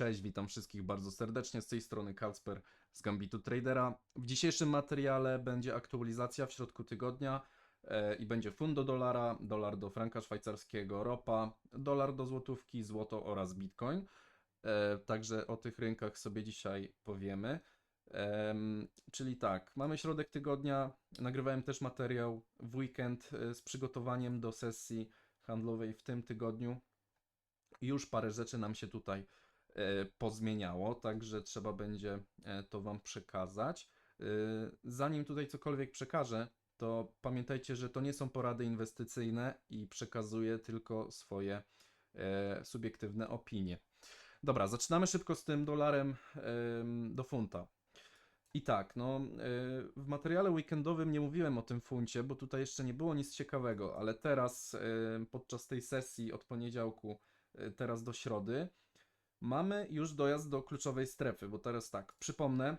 Cześć, witam wszystkich bardzo serdecznie. Z tej strony Kacper z Gambitu Tradera. W dzisiejszym materiale będzie aktualizacja w środku tygodnia e, i będzie fund do dolara, dolar do franka szwajcarskiego, ropa, dolar do złotówki, złoto oraz bitcoin. E, także o tych rynkach sobie dzisiaj powiemy. Em, czyli tak, mamy środek tygodnia. Nagrywałem też materiał w weekend e, z przygotowaniem do sesji handlowej w tym tygodniu. Już parę rzeczy nam się tutaj pozmieniało, także trzeba będzie e, to Wam przekazać. E, Zanim tutaj cokolwiek przekażę, to pamiętajcie, że to nie są porady inwestycyjne i przekazuję tylko swoje e, subiektywne opinie. Dobra, zaczynamy szybko z tym dolarem em, do funta. I tak, no e, w materiale weekendowym nie mówiłem o tym funcie, bo tutaj jeszcze nie było nic ciekawego, ale teraz e, podczas tej sesji od poniedziałku e, teraz do środy mamy już dojazd do kluczowej strefy, bo teraz tak, przypomnę,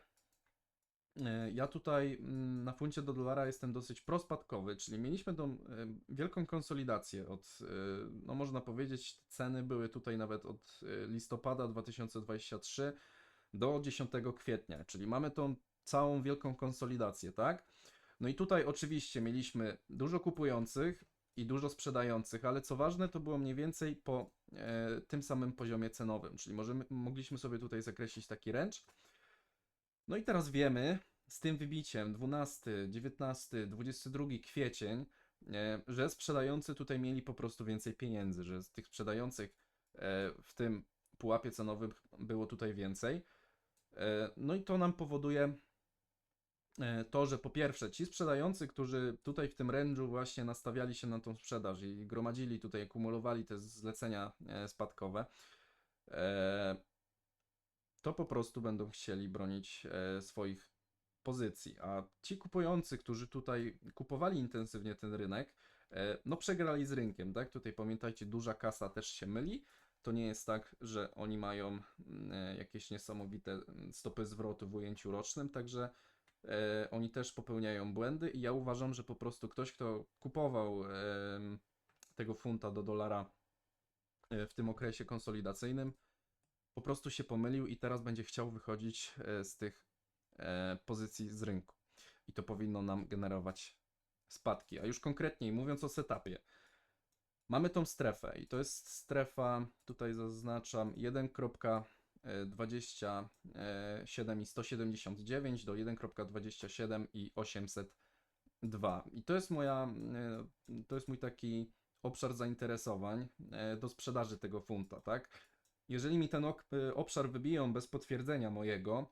e, ja tutaj mm, na funcie do dolara jestem dosyć prospadkowy, czyli mieliśmy tą e, wielką konsolidację od, e, no można powiedzieć, ceny były tutaj nawet od listopada 2023 do 10 kwietnia, czyli mamy tą całą wielką konsolidację, tak? No i tutaj oczywiście mieliśmy dużo kupujących i dużo sprzedających, ale co ważne, to było mniej więcej po e, tym samym poziomie cenowym, czyli możemy, mogliśmy sobie tutaj zakreślić taki range. No i teraz wiemy z tym wybiciem 12, 19, 22 kwiecień, e, że sprzedający tutaj mieli po prostu więcej pieniędzy, że z tych sprzedających e, w tym pułapie cenowym było tutaj więcej. E, No i to nam powoduje to, że po pierwsze ci sprzedający, którzy tutaj w tym range'u właśnie nastawiali się na tą sprzedaż i gromadzili tutaj, kumulowali te zlecenia e, spadkowe, e, to po prostu będą chcieli bronić e, swoich pozycji. A ci kupujący, którzy tutaj kupowali intensywnie ten rynek, e, no przegrali z rynkiem, tak? Tutaj pamiętajcie, duża kasa też się myli. To nie jest tak, że oni mają mm, e, jakieś niesamowite mm, stopy zwrotu w ujęciu rocznym, także e, oni też popełniają błędy i ja uważam, że po prostu ktoś, kto kupował em, tego funta do dolara e, w tym okresie konsolidacyjnym, po prostu się pomylił i teraz będzie chciał wychodzić e, z tych e, pozycji z rynku. I to powinno nam generować spadki. A już konkretniej mówiąc o setupie, mamy tą strefę i to jest strefa, tutaj zaznaczam 1.27 i 179 do 1.27 i 802. I to jest moja, e, to jest mój taki obszar zainteresowań e, do sprzedaży tego funta, tak? Jeżeli mi ten e, obszar wybiją bez potwierdzenia mojego,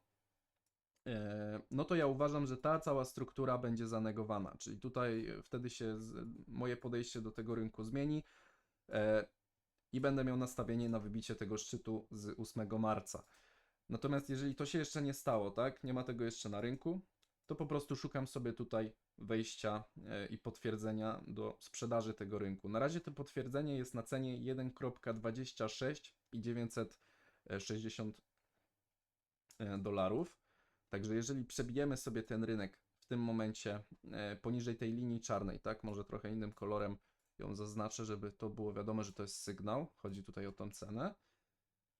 e, no to ja uważam, że ta cała struktura będzie zanegowana. Czyli tutaj e, wtedy się moje podejście do tego rynku zmieni e, i będę miał nastawienie na wybicie tego szczytu z 8 marca. Natomiast jeżeli to się jeszcze nie stało, tak, nie ma tego jeszcze na rynku, to po prostu szukam sobie tutaj wejścia e, i potwierdzenia do sprzedaży tego rynku. Na razie to potwierdzenie jest na cenie 1.26 i 960 e, dolarów. Także jeżeli przebijemy sobie ten rynek w tym momencie e, poniżej tej linii czarnej, tak, może trochę innym kolorem ją zaznaczę, żeby to było wiadome, że to jest sygnał. Chodzi tutaj o tą cenę.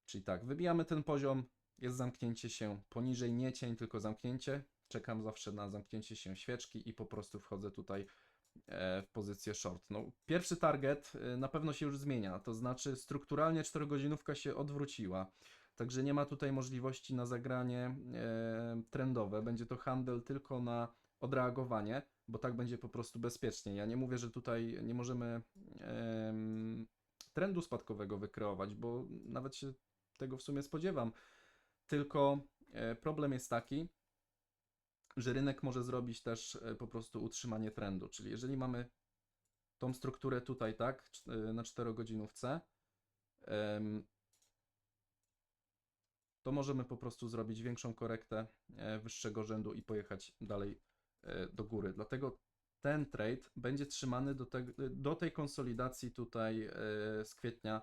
Czyli tak, wybijamy ten poziom, jest zamknięcie się poniżej, nie cień, tylko zamknięcie. Czekam zawsze na zamknięcie się świeczki i po prostu wchodzę tutaj e, w pozycję short. No, pierwszy target e, na pewno się już zmienia, to znaczy strukturalnie 4-godzinówka się odwróciła. Także nie ma tutaj możliwości na zagranie e, trendowe. Będzie to handel tylko na odreagowanie, bo tak będzie po prostu bezpiecznie. Ja nie mówię, że tutaj nie możemy em, trendu spadkowego wykreować, bo nawet się tego w sumie spodziewam. Tylko e, problem jest taki, że rynek może zrobić też e, po prostu utrzymanie trendu. Czyli jeżeli mamy tą strukturę tutaj, tak, e, na 4-godzinówce, em, to możemy po prostu zrobić większą korektę wyższego rzędu i pojechać dalej do góry. Dlatego ten trade będzie trzymany do, te, do tej konsolidacji tutaj e, z kwietnia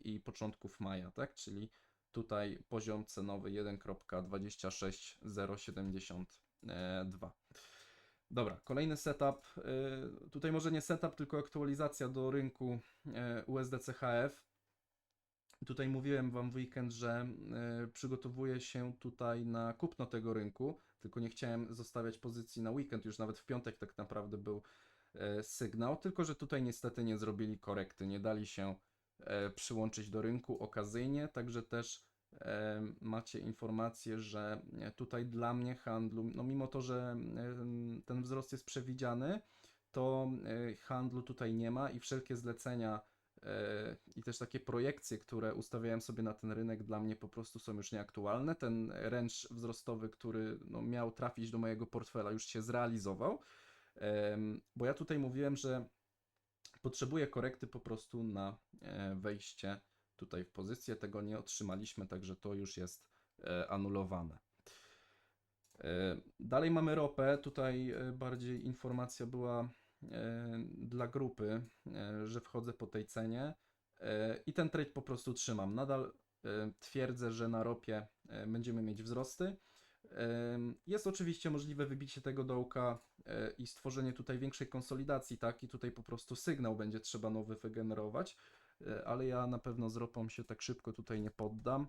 i początków maja, tak? Czyli tutaj poziom cenowy 1.26072. Dobra, kolejny setup. e, Tutaj może nie setup, tylko aktualizacja do rynku e, USD CHF. Tutaj mówiłem Wam w weekend, że przygotowuję się tutaj na kupno tego rynku, tylko nie chciałem zostawiać pozycji na weekend, już nawet w piątek tak naprawdę był e, sygnał, tylko że tutaj niestety nie zrobili korekty, nie dali się e, przyłączyć do rynku okazyjnie, także też e, macie informację, że tutaj dla mnie handlu, no mimo to, że ten wzrost jest przewidziany, to handlu tutaj nie ma i wszelkie zlecenia i też takie projekcje, które ustawiałem sobie na ten rynek, dla mnie po prostu są już nieaktualne. Ten ręcz wzrostowy, który no, miał trafić do mojego portfela, już się zrealizował, bo ja tutaj mówiłem, że potrzebuję korekty po prostu na e, wejście tutaj w pozycję. Tego nie otrzymaliśmy, także to już jest e, anulowane. E, Dalej mamy ropę. Tutaj e, bardziej informacja była e, dla grupy, e, że wchodzę po tej cenie e, i ten trade po prostu trzymam. Nadal e, twierdzę, że na ropie e, będziemy mieć wzrosty. Jest oczywiście możliwe wybicie tego dołka e, i stworzenie tutaj większej konsolidacji, tak? I tutaj po prostu sygnał będzie trzeba nowy wygenerować, e, ale ja na pewno z ropą się tak szybko tutaj nie poddam.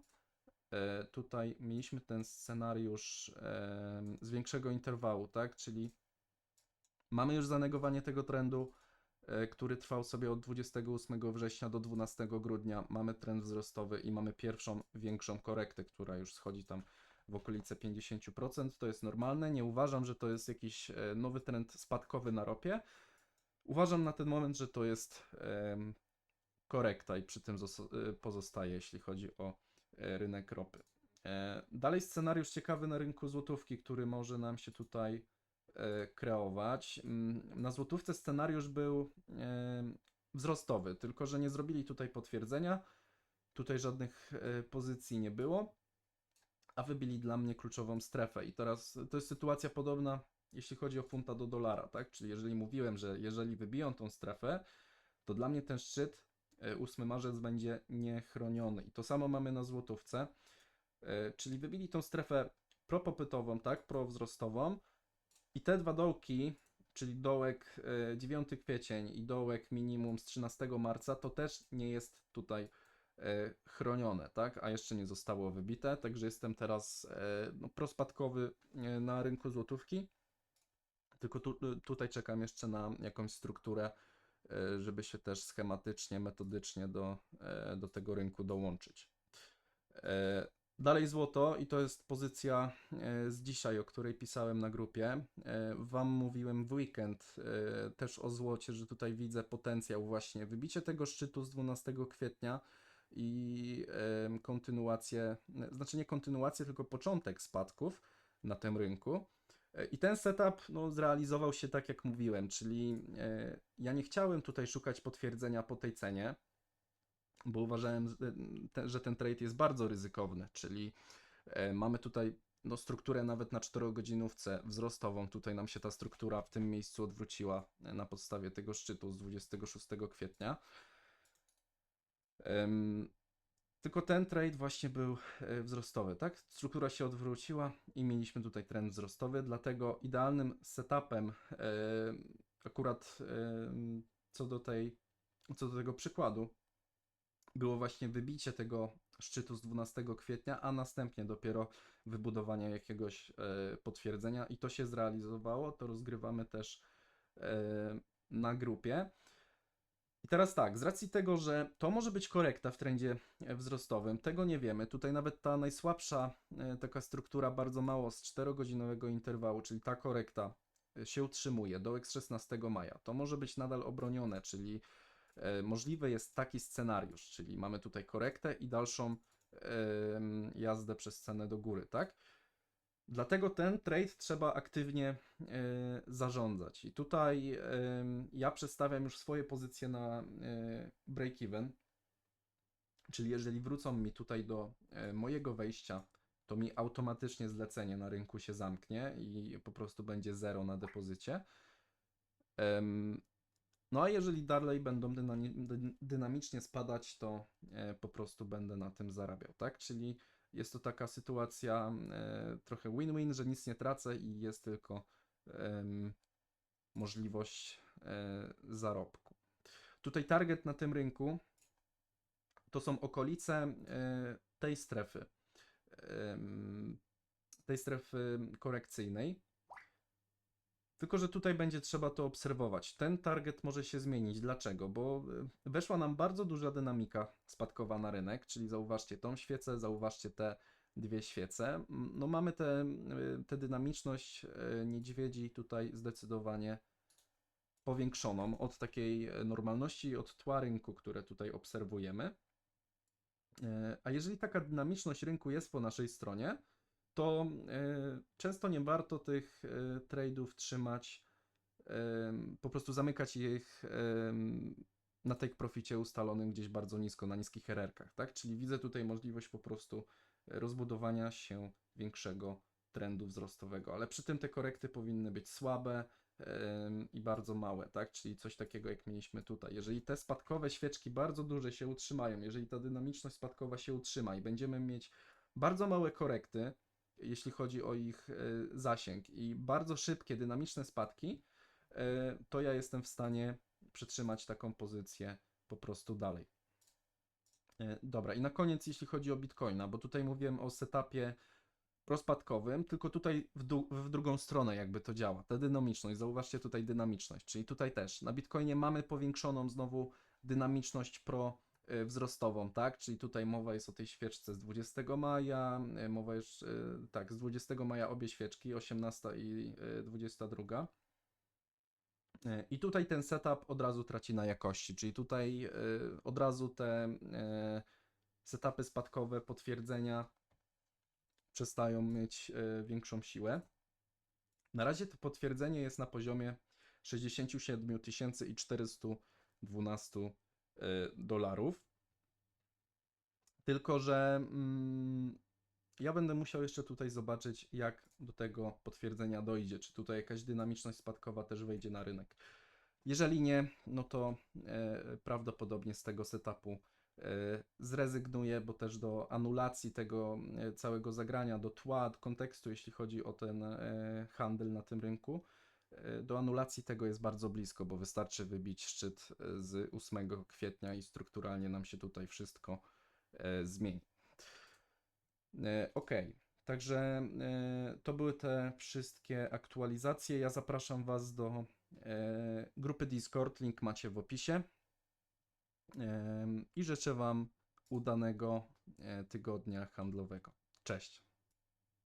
E, Tutaj mieliśmy ten scenariusz z większego interwału, tak? Czyli mamy już zanegowanie tego trendu, e, który trwał sobie od 28 września do 12 grudnia. Mamy trend wzrostowy i mamy pierwszą większą korektę, która już schodzi tam w okolice 50%. To jest normalne. Nie uważam, że to jest jakiś e, nowy trend spadkowy na ropie. Uważam na ten moment, że to jest korekta i przy tym e, pozostaje, jeśli chodzi o rynek ropy. Dalej scenariusz ciekawy na rynku złotówki, który może nam się tutaj kreować. Mm, Na złotówce scenariusz był e, wzrostowy, tylko że nie zrobili tutaj potwierdzenia. Tutaj żadnych e, pozycji nie było, a wybili dla mnie kluczową strefę. I teraz to jest sytuacja podobna, jeśli chodzi o funta do dolara, tak? Czyli jeżeli mówiłem, że jeżeli wybiją tą strefę, to dla mnie ten szczyt e, 8 marzec będzie niechroniony. I to samo mamy na złotówce. E, Czyli wybili tą strefę propopytową, tak, prowzrostową i te dwa dołki, czyli dołek e, 9 kwiecień i dołek minimum z 13 marca, to też nie jest tutaj e, chronione, tak, a jeszcze nie zostało wybite, także jestem teraz e, no, prospadkowy e, na rynku złotówki, tylko tu, tutaj czekam jeszcze na jakąś strukturę, e, żeby się też schematycznie, metodycznie do, e, do tego rynku dołączyć. Dalej złoto i to jest pozycja e, z dzisiaj, o której pisałem na grupie. E, Wam mówiłem w weekend e, też o złocie, że tutaj widzę potencjał właśnie wybicie tego szczytu z 12 kwietnia i kontynuację, znaczy nie kontynuację, tylko początek spadków na tym rynku. I ten setup no, zrealizował się tak, jak mówiłem, czyli ja nie chciałem tutaj szukać potwierdzenia po tej cenie, bo uważałem, te- że ten trade jest bardzo ryzykowny, czyli e, mamy tutaj no, strukturę nawet na 4-godzinówce wzrostową. Tutaj nam się ta struktura w tym miejscu odwróciła e, na podstawie tego szczytu z 26 kwietnia. Tylko ten trade właśnie był e, wzrostowy, tak? Struktura się odwróciła i mieliśmy tutaj trend wzrostowy, dlatego idealnym setupem akurat co do tej, co do tego przykładu było właśnie wybicie tego szczytu z 12 kwietnia, a następnie dopiero wybudowanie jakiegoś e, potwierdzenia i to się zrealizowało, to rozgrywamy też e, na grupie. I teraz tak, z racji tego, że to może być korekta w trendzie e, wzrostowym, tego nie wiemy. Tutaj nawet ta najsłabsza taka struktura bardzo mało z 4-godzinowego interwału, czyli ta korekta się utrzymuje, dołek z 16 maja. To może być nadal obronione, czyli możliwy jest taki scenariusz, czyli mamy tutaj korektę i dalszą jazdę przez cenę do góry, tak? Dlatego ten trade trzeba aktywnie e, zarządzać. I tutaj ja przedstawiam już swoje pozycje na e, break-even, czyli jeżeli wrócą mi tutaj do e, mojego wejścia, to mi automatycznie zlecenie na rynku się zamknie i po prostu będzie zero na depozycie. No a jeżeli dalej będą dynami- dy- dynamicznie spadać, to e, po prostu będę na tym zarabiał, tak? Czyli jest to taka sytuacja e, trochę win-win, że nic nie tracę i jest tylko możliwość e, zarobku. Tutaj target na tym rynku to są okolice tej strefy, tej strefy korekcyjnej. Tylko, że tutaj będzie trzeba to obserwować. Ten target może się zmienić. Dlaczego? Bo e, weszła nam bardzo duża dynamika spadkowa na rynek, czyli zauważcie tą świecę, zauważcie te dwie świece. No mamy tę te, te dynamiczność e, niedźwiedzi tutaj zdecydowanie powiększoną od takiej normalności, od tła rynku, które tutaj obserwujemy. A jeżeli taka dynamiczność rynku jest po naszej stronie, to e, często nie warto tych e, trade'ów trzymać, po prostu zamykać ich na take proficie ustalonym gdzieś bardzo nisko, na niskich RR-kach, tak? Czyli widzę tutaj możliwość po prostu rozbudowania się większego trendu wzrostowego, ale przy tym te korekty powinny być słabe i bardzo małe, tak? Czyli coś takiego jak mieliśmy tutaj. Jeżeli te spadkowe świeczki bardzo duże się utrzymają, jeżeli ta dynamiczność spadkowa się utrzyma i będziemy mieć bardzo małe korekty, jeśli chodzi o ich e, zasięg i bardzo szybkie, dynamiczne spadki, e, to ja jestem w stanie przytrzymać taką pozycję po prostu dalej. E, Dobra, i na koniec, jeśli chodzi o Bitcoina, bo tutaj mówiłem o setupie rozpadkowym, tylko tutaj w, w drugą stronę jakby to działa. Ta dynamiczność, zauważcie tutaj dynamiczność, czyli tutaj też na Bitcoinie mamy powiększoną znowu dynamiczność pro wzrostową, tak? Czyli tutaj mowa jest o tej świeczce z 20 maja, e, mowa jest, e, tak, z 20 maja obie świeczki, 18 i e, 22. E, I tutaj ten setup od razu traci na jakości, czyli tutaj od razu te setupy spadkowe, potwierdzenia przestają mieć większą siłę. Na razie to potwierdzenie jest na poziomie 67 412 e, dolarów. Tylko, że mm, ja będę musiał jeszcze tutaj zobaczyć, jak do tego potwierdzenia dojdzie. Czy tutaj jakaś dynamiczność spadkowa też wejdzie na rynek. Jeżeli nie, no to e, prawdopodobnie z tego setupu e, zrezygnuję, bo też do anulacji tego e, całego zagrania, do tła, do kontekstu, jeśli chodzi o ten e, handel na tym rynku, do anulacji tego jest bardzo blisko, bo wystarczy wybić szczyt e, z 8 kwietnia i strukturalnie nam się tutaj wszystko e, zmieni. E, Ok, także e, to były te wszystkie aktualizacje. Ja zapraszam Was do e, grupy Discord, link macie w opisie. I życzę Wam udanego e, tygodnia handlowego. Cześć.